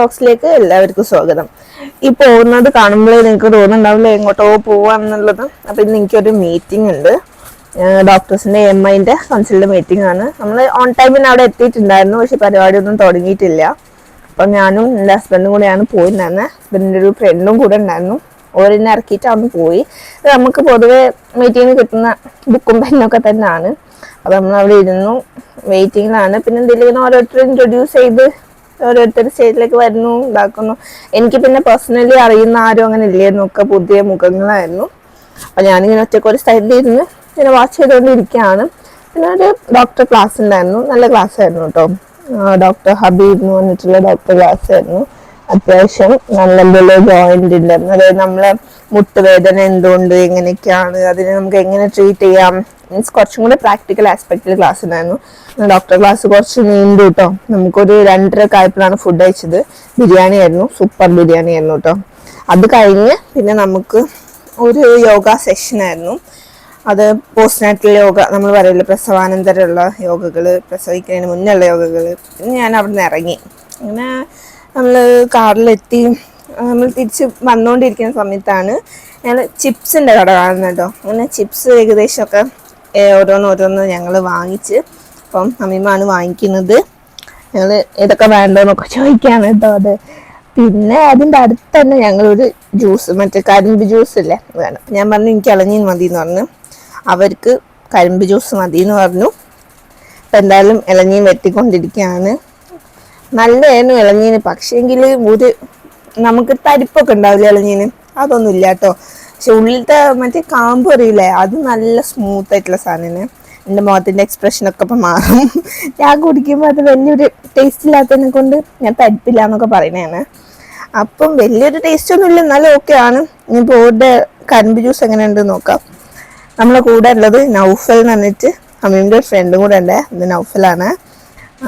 ബോക്സിലേക്ക് എല്ലാവർക്കും സ്വാഗതം. ഈ പോകുന്നത് കാണുമ്പോഴേ നിങ്ങൾക്ക് തോന്നുന്നുണ്ടാവില്ല എങ്ങോട്ടോ പോവാന്നുള്ളത്? അപ്പൊ ഇന്ന് എനിക്കൊരു മീറ്റിംഗ് ഉണ്ട്. ഡോക്ടേഴ്സിന്റെ എം ഐന്റെ കൗൺസിലിന്റെ മീറ്റിംഗ് ആണ്. നമ്മൾ ഓൺ ടൈമിന് അവിടെ എത്തിയിട്ടുണ്ടായിരുന്നു പക്ഷെ പരിപാടി ഒന്നും തുടങ്ങിയിട്ടില്ല. അപ്പൊ ഞാനും എന്റെ ഹസ്ബൻഡും കൂടെയാണ് പോയിട്ടുണ്ടായിരുന്നത് ഹസ്ബൻഡിന്റെ ഒരു ഫ്രണ്ടും കൂടെ ഉണ്ടായിരുന്നു. ഓരെന്നെ ഇറക്കിയിട്ട് അന്ന് പോയി. നമുക്ക് പൊതുവെ മീറ്റിങ്ങിന് കിട്ടുന്ന ബുക്കും പെന്നൊക്കെ തന്നെയാണ്. അപ്പൊ നമ്മൾ അവിടെ ഇരുന്നു വെയിറ്റിങ്ങിലാണ് പിന്നെ എന്തെങ്കിലും ഓരോരുത്തരും ഇൻട്രൊഡ്യൂസ് ചെയ്ത് ഓരോരുത്തർ സ്റ്റേജിലേക്ക് വരുന്നു ഇതാക്കുന്നു. എനിക്ക് പിന്നെ പേഴ്സണലി അറിയുന്ന ആരും അങ്ങനെ ഇല്ലായിരുന്നു. ഒക്കെ പുതിയ മുഖങ്ങളായിരുന്നു. അപ്പം ഞാനിങ്ങനെ ഒറ്റയ്ക്ക് ഒരു സൈഡിൽ ഇരുന്ന് ഇങ്ങനെ വാച്ച് ചെയ്തുകൊണ്ടിരിക്കുകയാണ്. പിന്നെ ഒരു ഡോക്ടർ ക്ലാസ് ഉണ്ടായിരുന്നു. നല്ല ക്ലാസ് ആയിരുന്നു കേട്ടോ ഡോക്ടർ ഹബീബ് എന്ന് പറഞ്ഞിട്ടുള്ള ഡോക്ടർ ക്ലാസ് ആയിരുന്നു. അത്യാവശ്യം നല്ല എന്തെങ്കിലും ജോയിന്റ് ഉണ്ടായിരുന്നു അതായത് നമ്മളെ മുട്ടുവേദന എന്തുകൊണ്ട് എങ്ങനെയൊക്കെയാണ് അതിനെ നമുക്ക് എങ്ങനെ ട്രീറ്റ് ചെയ്യാം? മീൻസ് കുറച്ചും കൂടെ പ്രാക്ടിക്കൽ ആസ്പെക്റ്റിൽ ക്ലാസ് ഉണ്ടായിരുന്നു. ഡോക്ടർ ക്ലാസ് കുറച്ച് നീണ്ടു കേട്ടോ നമുക്കൊരു രണ്ടര കായപ്പിലാണ് ഫുഡ് കഴിച്ചത്. ബിരിയാണി ആയിരുന്നു സൂപ്പർ ബിരിയാണി ആയിരുന്നു കേട്ടോ അത് കഴിഞ്ഞ് പിന്നെ നമുക്ക് ഒരു യോഗ സെഷൻ ആയിരുന്നു. അത് പോസ്റ്റ് നാറ്റൽ യോഗ നമ്മൾ പറയില്ല പ്രസവാനന്തരമുള്ള യോഗകൾ പ്രസവിക്കുന്നതിന് മുന്നേ ഉള്ള യോഗകൾ പിന്നെ ഞാൻ അവിടെ നിന്ന് ഇറങ്ങി. അങ്ങനെ നമ്മൾ കാറിലെത്തി നമ്മൾ തിരിച്ച് വന്നുകൊണ്ടിരിക്കുന്ന സമയത്താണ് ഞങ്ങൾ ചിപ്സിന്റെ കട കാണുന്നത് കേട്ടോ. അങ്ങനെ ചിപ്സ് ഏകദേശമൊക്കെ ഓരോന്നോരോന്ന് ഓരോന്ന് ഓരോന്ന് ഞങ്ങൾ വാങ്ങിച്ച് അപ്പം അമ്മീമാണ് വാങ്ങിക്കുന്നത്. ഞങ്ങൾ ഇതൊക്കെ വേണ്ടതെന്നൊക്കെ ചോദിക്കാണ് കേട്ടോ അത്. പിന്നെ അതിന്റെ അടുത്ത് തന്നെ ഞങ്ങളൊരു ജ്യൂസ് മറ്റേ കരിമ്പ് ജ്യൂസ് ഇല്ലേ? വേണം. ഞാൻ പറഞ്ഞു എനിക്ക് ഇളഞ്ഞീൻ മതി എന്ന് പറഞ്ഞു. അവർക്ക് കരിമ്പ് ജ്യൂസ് മതി എന്ന് പറഞ്ഞു. അപ്പം എന്തായാലും ഇളഞ്ഞീൻ വെട്ടിക്കൊണ്ടിരിക്കുകയാണ്. നല്ലതായിരുന്നു ഇളഞ്ഞീന് പക്ഷേങ്കിൽ ഒരു നമുക്ക് തരിപ്പൊക്കെ ഉണ്ടാവില്ല ഇളഞ്ഞീന് അതൊന്നും ഇല്ല കേട്ടോ. പക്ഷെ ഉള്ളിലത്തെ മറ്റേ കാമ്പ് അറിയില്ലേ? അത് നല്ല സ്മൂത്ത് ആയിട്ടുള്ള സാധനമാണ്. എന്റെ മുഖത്തിന്റെ എക്സ്പ്രഷനൊക്കെ ഇപ്പം മാറും. ഞാൻ കുടിക്കുമ്പോൾ അത് വലിയൊരു ടേസ്റ്റ് ഇല്ലാത്തതിനെ കൊണ്ട് ഞാൻ തരിപ്പില്ല എന്നൊക്കെ പറയുന്നതാണ്. അപ്പം വലിയൊരു ടേസ്റ്റ് ഒന്നും ഇല്ല. എന്നാലും ഓക്കെ ആണ്. ഇനിയിപ്പോൾ ഓരുടെ കരിമ്പ് ജ്യൂസ് എങ്ങനെ ഉണ്ട് നോക്കാം. നമ്മളെ കൂടെ ഉള്ളത് നൗഫൽ എന്ന് പറഞ്ഞിട്ട് അമ്മീന്റെ ഒരു ഫ്രണ്ടും കൂടെ ഉണ്ട്. അത് നൗഫലാണ്.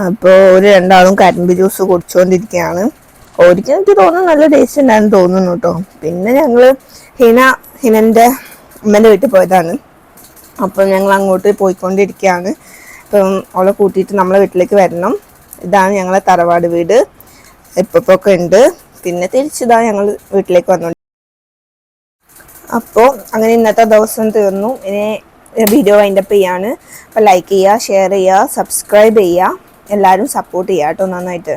അപ്പോൾ ഒരു രണ്ടാളും കരിമ്പ് ജ്യൂസ് കുടിച്ചുകൊണ്ടിരിക്കുകയാണ് ഒരിക്കലും എനിക്ക് തോന്നുന്നു നല്ല ടേസ്റ്റ് ഉണ്ടായിരുന്നു തോന്നുന്നു കേട്ടോ. പിന്നെ ഞങ്ങൾ ഹിന ഹിനന്റെ അമ്മേന്റെ വീട്ടിൽ പോയതാണ്. അപ്പോൾ ഞങ്ങൾ അങ്ങോട്ട് പോയിക്കൊണ്ടിരിക്കുകയാണ്. ഇപ്പം അവളെ കൂട്ടിയിട്ട് നമ്മളെ വീട്ടിലേക്ക് വരണം. ഇതാണ് ഞങ്ങളെ തറവാട് വീട്. ഇപ്പൊക്കെ ഉണ്ട്. പിന്നെ തിരിച്ചിതാ ഞങ്ങൾ വീട്ടിലേക്ക് വന്നോണ്ട് അപ്പോൾ അങ്ങനെ ഇന്നത്തെ ദിവസം തീർന്നു. ഇനി വീഡിയോ വൈൻഡപ്പ് ചെയ്യാണ്. അപ്പോൾ ലൈക്ക് ചെയ്യുക ഷെയർ ചെയ്യുക സബ്സ്ക്രൈബ് ചെയ്യുക. എല്ലാവരും സപ്പോർട്ട് ചെയ്യുക കേട്ടോ നന്നായിട്ട്.